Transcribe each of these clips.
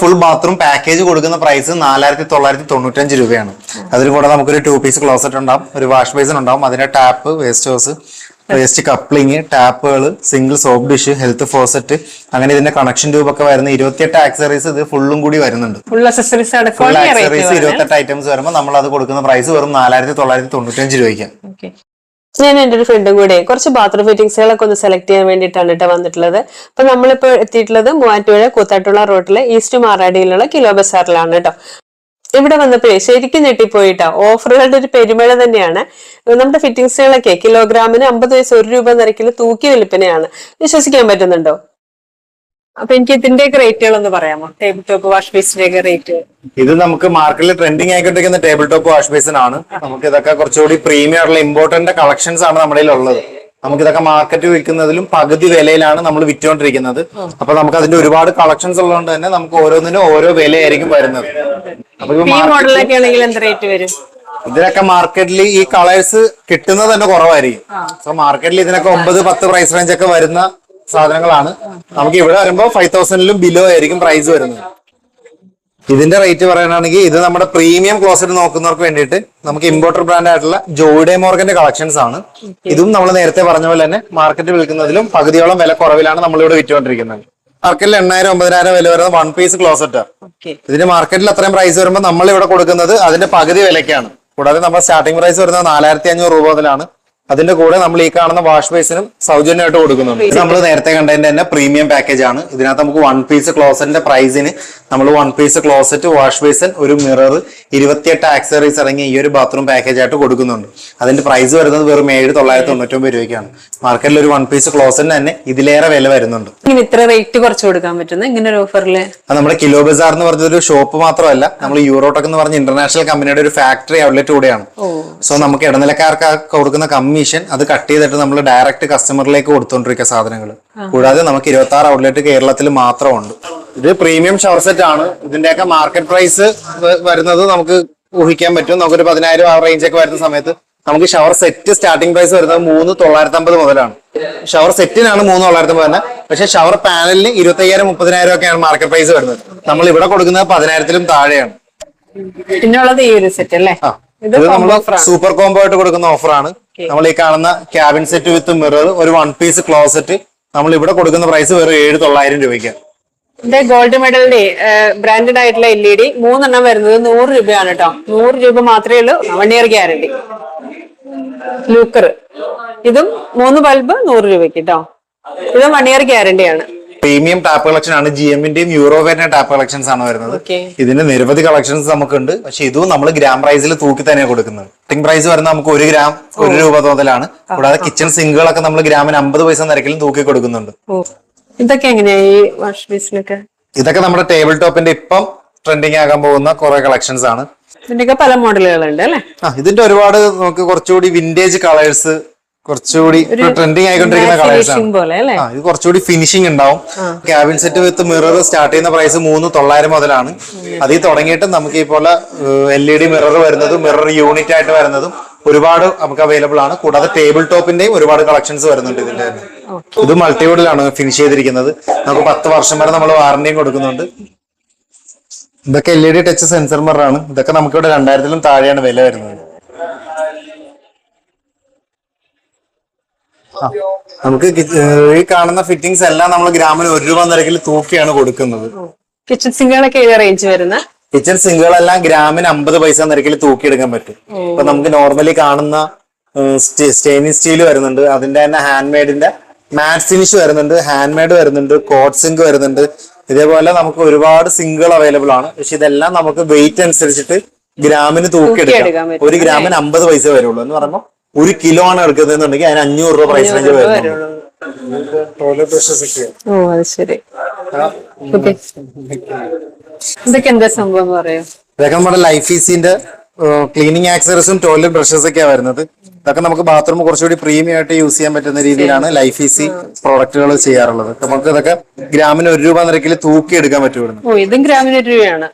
Full bathroom package കൊടുക്കുന്ന price നാലായിരത്തി തൊള്ളായിരത്തി തൊണ്ണൂറ്റഞ്ച് രൂപയാണ്. അതിൽ കൂടെ നമുക്കൊരു ടു പീസ് ക്ലോസറ്റ് ഉണ്ടാവും ഒരു വാഷ് ബേസിൻ ഉണ്ടാവും അതിന്റെ tap waste hose waste coupling ടാപ്പുകൾ single soap dish health faucet അങ്ങനെ ഇതിന്റെ കണക്ഷൻ ഒക്കെ വരുന്ന ഇരുപത്തിയെട്ട് ആക്സറീസ് ഇത് ഫുള്ളും കൂടി വരുന്നുണ്ട്. ഫുൾ ആക്സറീസ് ഇരുപത്തെട്ട് ഐറ്റംസ് വരുമ്പോൾ നമ്മൾ അത് കൊടുക്കുന്ന പ്രൈസ് വെറും നാലായിരത്തി തൊള്ളായിരത്തി തൊണ്ണൂറ്റഞ്ച് അഞ്ച് ഓക്കെ ഞാൻ എന്റെ ഒരു ഫ്രണ്ടും കൂടെ കുറച്ച് ബാത്റൂം ഫിറ്റിംഗ്സുകളൊക്കെ ഒന്ന് സെലക്ട് ചെയ്യാൻ വേണ്ടിയിട്ടാണ് കേട്ടോ വന്നിട്ടുള്ളത്. അപ്പൊ നമ്മളിപ്പോൾ എത്തിയിട്ടുള്ളത് മൂവാറ്റുപുഴ കൂത്താട്ടുള്ള റോഡിലെ ഈസ്റ്റ് മാറാടിയിലുള്ള കിലോ ബസാറിലാണ് കേട്ടോ. ഇവിടെ വന്നപ്പോഴേ ശരിക്കും ഞെട്ടിപ്പോയിട്ടാ. ഓഫറുകളുടെ ഒരു പെരുമഴ തന്നെയാണ്. നമ്മുടെ ഫിറ്റിംഗ്സുകളൊക്കെ കിലോഗ്രാമിന് അമ്പത് വയസ്സ് ഒരു രൂപ നിരക്കിൽ തൂക്കി വിൽപ്പനയാണ് വിശ്വസിക്കാൻ പറ്റുന്നുണ്ടോ? അപ്പൊ എനിക്ക് ഇതിന്റെ റേറ്റുകൾ ഒന്ന് പറയാമോ? ടേബിൾ ടോപ്പ് വാഷ് ബേസിന്റെ ഒക്കെ റേറ്റ് ഇത് നമുക്ക് മാർക്കറ്റിൽ ട്രെൻഡിങ് ആയിക്കൊണ്ടിരിക്കുന്ന ടേബിൾ ടോപ്പ് വാഷ് ബേസിൻ ആണ്. നമുക്ക് ഇതൊക്കെ കുറച്ചുകൂടി പ്രീമിയം ഉള്ള ഇമ്പോർട്ടന്റ് കളക്ഷൻസ് ആണ് നമ്മുടെ ഉള്ളത്. നമുക്ക് ഇതൊക്കെ മാർക്കറ്റ് വിൽക്കുന്നതിലും പകുതി വിലയിലാണ് നമ്മൾ വിറ്റുകൊണ്ടിരിക്കുന്നത്. അപ്പൊ നമുക്ക് അതിന്റെ ഒരുപാട് കളക്ഷൻസ് ഉള്ളതുകൊണ്ട് തന്നെ നമുക്ക് ഓരോന്നിനും ഓരോ വിലയായിരിക്കും വരുന്നത്. ഇതിനൊക്കെ മാർക്കറ്റിൽ ഈ കളേഴ്സ് കിട്ടുന്നത് തന്നെ കുറവായിരിക്കും. സോ മാർക്കറ്റിൽ ഇതിനൊക്കെ ഒമ്പത് പത്ത് പ്രൈസ് റേഞ്ച് ഒക്കെ വരുന്ന സാധനങ്ങളാണ്. നമുക്ക് ഇവിടെ വരുമ്പോൾ ഫൈവ് തൗസൻഡിലും ബിലോ ആയിരിക്കും പ്രൈസ് വരുന്നത്. ഇതിന്റെ റേറ്റ് പറയാനാണെങ്കിൽ ഇത് നമ്മുടെ പ്രീമിയം ക്ലോസറ്റ് നോക്കുന്നവർക്ക് വേണ്ടിയിട്ട് നമുക്ക് ഇമ്പോർട്ടർ ബ്രാൻഡ് ആയിട്ടുള്ള ജോയിഡേ മോർഗന്റെ കളക്ഷൻസ് ആണ്. ഇതും നമ്മൾ നേരത്തെ പറഞ്ഞ പോലെ തന്നെ മാർക്കറ്റ് വിൽക്കുന്നതിലും പകുതിയോളം വില കുറവിലാണ് നമ്മൾ ഇവിടെ വിറ്റുകൊണ്ടിരിക്കുന്നത്. മാർക്കറ്റിൽ എണ്ണായിരം ഒമ്പതിനായിരം വില വരുന്ന വൺ പീസ് ക്ലോസറ്റ് ഇതിന്റെ ഇതിന് മാർക്കറ്റിൽ അത്രയും പ്രൈസ് വരുമ്പോൾ നമ്മൾ ഇവിടെ കൊടുക്കുന്നത് അതിന്റെ പകുതി വിലയ്ക്കാണ്. കൂടാതെ നമ്മുടെ സ്റ്റാർട്ടിംഗ് പ്രൈസ് വരുന്നത് നാലായിരത്തി അഞ്ഞൂറ് രൂപ മുതലാണ്. അതിന്റെ കൂടെ നമ്മൾ ഈ കാണുന്ന വാഷ് ബേസിനും സൗജന്യമായിട്ട് കൊടുക്കുന്നുണ്ട്. ഇത് നമ്മൾ നേരത്തെ കണ്ടതിന്റെ തന്നെ പ്രീമിയം പാക്കേജ് ആണ്. ഇതിനകത്ത് നമുക്ക് വൺ പീസ് ക്ലോസറ്റിന്റെ പ്രൈസിന് നമ്മൾ one piece closet wash basin ഒരു മിറർ ഇരുപത്തിയെട്ട് ആക്സറീസ് അടങ്ങിയ ഈ ഒരു ബാത്റൂം പാക്കേജ് ആയിട്ട് കൊടുക്കുന്നുണ്ട്. അതിന്റെ പ്രൈസ് വരുന്നത് വെറും ഏഴ് തൊള്ളായിരത്തി തൊണ്ണൂറ്റൊമ്പത് രൂപയ്ക്കാണ്. മാർക്കറ്റിൽ ഒരു വൺ പീസ് ക്ലോസറ്റിന് തന്നെ ഇതിലേറെ വില വരുന്നുണ്ട്. ഇത്ര റേറ്റ് കുറച്ച് കൊടുക്കാൻ പറ്റുന്ന ഇങ്ങനെ ഒരു ഓഫറിൽ നമ്മുടെ കിലോ ബസാർ എന്ന് പറഞ്ഞൊരു ഷോപ്പ് മാത്രമല്ല നമ്മൾ യൂറോടെക് എന്ന് പറഞ്ഞ ഇന്റർനാഷണൽ കമ്പനിയുടെ ഒരു ഫാക്ടറി ഔട്ട്ലെറ്റ് കൂടെയാണ്. സോ നമുക്ക് ഇടനിലക്കാർക്ക് കൊടുക്കുന്ന കൊടുക്കുന്ന കമ്മീഷൻ അത് കട്ട് ചെയ്തിട്ട് നമ്മൾ ഡയറക്റ്റ് കസ്റ്റമറിലേക്ക് കൊടുത്തോണ്ടിരിക്കുക സാധനങ്ങൾ. കൂടാതെ നമുക്ക് ഇരുപത്തി ആറ് ഔട്ട്ലെറ്റ് കേരളത്തിൽ മാത്രമുണ്ട്. ഇത് പ്രീമിയം ഷവർ സെറ്റ് ആണ്. ഇതിന്റെയൊക്കെ മാർക്കറ്റ് പ്രൈസ് വരുന്നത് നമുക്ക് ഊഹിക്കാൻ പറ്റും. നമുക്കൊരു പതിനായിരം ആ റേഞ്ച് ഒക്കെ വരുന്ന സമയത്ത് നമുക്ക് ഷവർ സെറ്റ് സ്റ്റാർട്ടിംഗ് പ്രൈസ് വരുന്നത് മൂന്ന് തൊള്ളായിരത്തി അമ്പത് മുതലാണ് ഷവർ സെറ്റിനാണ് മൂന്ന് തൊള്ളായിരത്തി അമ്പത് തന്നെ പക്ഷേ ഷവർ പാനലിന് ഇരുപത്തി അയ്യായിരം മുപ്പതിനായിരം ഒക്കെയാണ് മാർക്കറ്റ് പ്രൈസ് വരുന്നത്. നമ്മൾ ഇവിടെ കൊടുക്കുന്നത് പതിനായിരത്തിലും താഴെയാണ്. പിന്നുള്ളത് ഈ ഒരു സെറ്റ് അല്ലേ? ഇത് ഇത് നമ്മൾ സൂപ്പർ കോംബോ ആയിട്ട് കൊടുക്കുന്ന ഓഫറാണ് നമ്മൾ ഈ കാണുന്ന ക്യാബിൻ സെറ്റ് വിത്ത് മിറർ ഒരു വൺ പീസ് ക്ലോസറ്റ് നമ്മൾ ഇവിടെ കൊടുക്കുന്ന പ്രൈസ് വെറും ഏഴ് തൊള്ളായിരം രൂപയ്ക്ക്. ഇത് ഗോൾഡ് മെഡലിന്റെ ബ്രാൻഡഡ് ആയിട്ടുള്ള എൽ ഇ ഡി മൂന്നെണ്ണം വരുന്നത് നൂറ് രൂപയാണ് കേട്ടോ. നൂറ് രൂപ മാത്രമേ ഉള്ളൂ. വൺ ഇയർ ഗ്യാരണ്ടി ലൂക്കർ ഇതും മൂന്ന് ബൾബ് നൂറ് രൂപയ്ക്ക് കേട്ടോ. ഇത് വൺ ഇയർ ഗ്യാരണ്ടി ആണ്. പ്രീമിയം ടാപ്പ് കളക്ഷൻ ആണ് ജി എമ്മിന്റെയും യൂറോവേറിന്റെ ടാപ്പ് കളക്ഷൻസ് ആണ് വരുന്നത്. ഇതിന് ഇതിന്റെ നിരവധി കളക്ഷൻസ് നമുക്കുണ്ട്. പക്ഷെ ഇതും നമ്മൾ ഗ്രാം പ്രൈസിൽ തൂക്കി തന്നെയാണ് കൊടുക്കുന്നത്. കട്ടിംഗ് പ്രൈസ് വരുന്ന നമുക്ക് ഒരു ഗ്രാം ഒരു രൂപ മുതലാണ് കൂടാതെ കിച്ചൺ സിങ്കുകളൊക്കെ നമ്മൾ ഗ്രാമിന് അമ്പത് പൈസ നിരക്കിലും തൂക്കി കൊടുക്കുന്നുണ്ട്. ഇതൊക്കെ എങ്ങനെയാ ഈ വാഷ് ബേസിനൊക്കെ ഇതൊക്കെ നമ്മുടെ ടേബിൾ ടോപ്പിന്റെ ഇപ്പം ട്രെൻഡിങ് ആകാൻ പോകുന്ന കുറെ കളക്ഷൻസ് ആണ്. ഇതിന്റെയൊക്കെ പല മോഡലുകളുണ്ട് അല്ലെ? ആ ഇതിന്റെ ഒരുപാട് നമുക്ക് കുറച്ചുകൂടി വിന്റേജ് കളേഴ്സ് കുറച്ചുകൂടി ട്രെൻഡിങ് ആയിക്കൊണ്ടിരിക്കുന്ന കളേഴ്സ് ആണ്. ഇത് കുറച്ചുകൂടി ഫിനിഷിംഗ് ഉണ്ടാവും. Cabin set with mirror start ചെയ്യുന്ന പ്രൈസ് മൂന്ന് തൊള്ളായിരം മുതലാണ്. അതിൽ തുടങ്ങിയിട്ട് നമുക്ക് ഈ പോലെ എൽ ഇ ഡി മിറർ വരുന്നതും മിറർ യൂണിറ്റ് ആയിട്ട് വരുന്നതും ഒരുപാട് നമുക്ക് അവൈലബിൾ ആണ്. കൂടാതെ ടേബിൾ ടോപ്പിന്റെയും ഒരുപാട് കളക്ഷൻസ് വരുന്നുണ്ട് ഇതിന്റെ തന്നെ. ഇത് മൾട്ടിവുഡിലാണ് ഫിനിഷ് ചെയ്തിരിക്കുന്നത്. നമുക്ക് പത്ത് വർഷം വരെ നമ്മൾ വാറന്റിയും കൊടുക്കുന്നുണ്ട്. ഇതൊക്കെ L E D touch sensor മിററാണ് ഇതൊക്കെ നമുക്കിവിടെ രണ്ടായിരത്തിലും താഴെയാണ് വില വരുന്നത്. നമുക്ക് ഈ കാണുന്ന ഫിറ്റിംഗ്സ് എല്ലാം നമ്മൾ ഗ്രാമിന് ഒരു രൂപ നിരക്കിൽ തൂക്കിയാണ് കൊടുക്കുന്നത്. കിച്ചൺ സിങ്കുകളൊക്കെ ഏത് റേഞ്ച് വരുന്ന? കിച്ചൺ സിങ്കുകളെല്ലാം ഗ്രാമിന് അമ്പത് പൈസ നിരക്കിൽ തൂക്കിയെടുക്കാൻ പറ്റും. ഇപ്പൊ നമുക്ക് നോർമലി കാണുന്ന സ്റ്റെയിൻലെസ് സ്റ്റീൽ വരുന്നുണ്ട്. അതിന്റെ തന്നെ ഹാൻഡ് മെയ്ഡിന്റെ മാറ്റ് ഫിനിഷ് വരുന്നുണ്ട്. ഹാൻഡ് മെയ്ഡ് വരുന്നുണ്ട്. കോട്ട് സിങ്ക് വരുന്നുണ്ട്. ഇതേപോലെ നമുക്ക് ഒരുപാട് സിങ്കുകൾ അവൈലബിൾ ആണ്. പക്ഷെ ഇതെല്ലാം നമുക്ക് വെയിറ്റ് അനുസരിച്ചിട്ട് ഗ്രാമിന് തൂക്കിയെടുക്കാം. ഒരു ഗ്രാമിന് അമ്പത് പൈസ വരുള്ളൂ എന്ന് പറയുമ്പോൾ ഒരു കിലോ ആണ് എടുക്കുന്നതെന്നുണ്ടെങ്കിൽ അതിന് അഞ്ഞൂറ് രൂപ പ്രൈസ് റേഞ്ച് വരുന്നുള്ളൂ ഓ അത് ശരി. ഓക്കെ. ഇതൊക്കെ എന്താ സംഭവം എന്ന് പറയൂ ഇതൊക്കെ നമ്മുടെ ലൈഫ് ഈസിന്റെ ക്ലീനിങ് ആക്സറീസും ടോയ്ലറ്റ് ബ്രഷസ് ഒക്കെയാണ് വരുന്നത്. ഇതൊക്കെ നമുക്ക് ബാത്റൂം കുറച്ചുകൂടി പ്രീമിയം ആയിട്ട് യൂസ് ചെയ്യാൻ പറ്റുന്ന രീതിയിലാണ് ലൈഫ് ഈസി പ്രോഡക്റ്റുകൾ ചെയ്യാറുള്ളത്. നമുക്ക് ഇതൊക്കെ ഗ്രാമിന് ഒരു രൂപ നിരക്കിൽ തൂക്കി എടുക്കാൻ പറ്റും ഓ ഇതും ഗ്രാമിന് ഒരു രൂപയാണ്.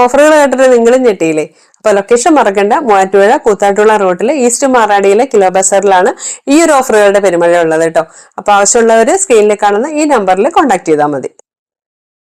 ഓഫറുകൾ കേട്ടിട്ട് നിങ്ങളും ഞെട്ടിയില്ലേ? അപ്പൊ ലൊക്കേഷൻ മറക്കണ്ട. മൂവാറ്റുപുഴ കൂത്താട്ടുള്ള റോഡിലെ ഈസ്റ്റ് മാറാടിയിലെ കിലോ ബസാറിലാണ് ഈ ഒരു ഓഫറുകളുടെ പെരുമഴ ഉള്ളത് കേട്ടോ അപ്പോൾ ആവശ്യമുള്ളവർ സ്ക്രീനിൽ കാണുന്ന ഈ നമ്പറിൽ കോൺടാക്ട് ചെയ്താൽ മതി.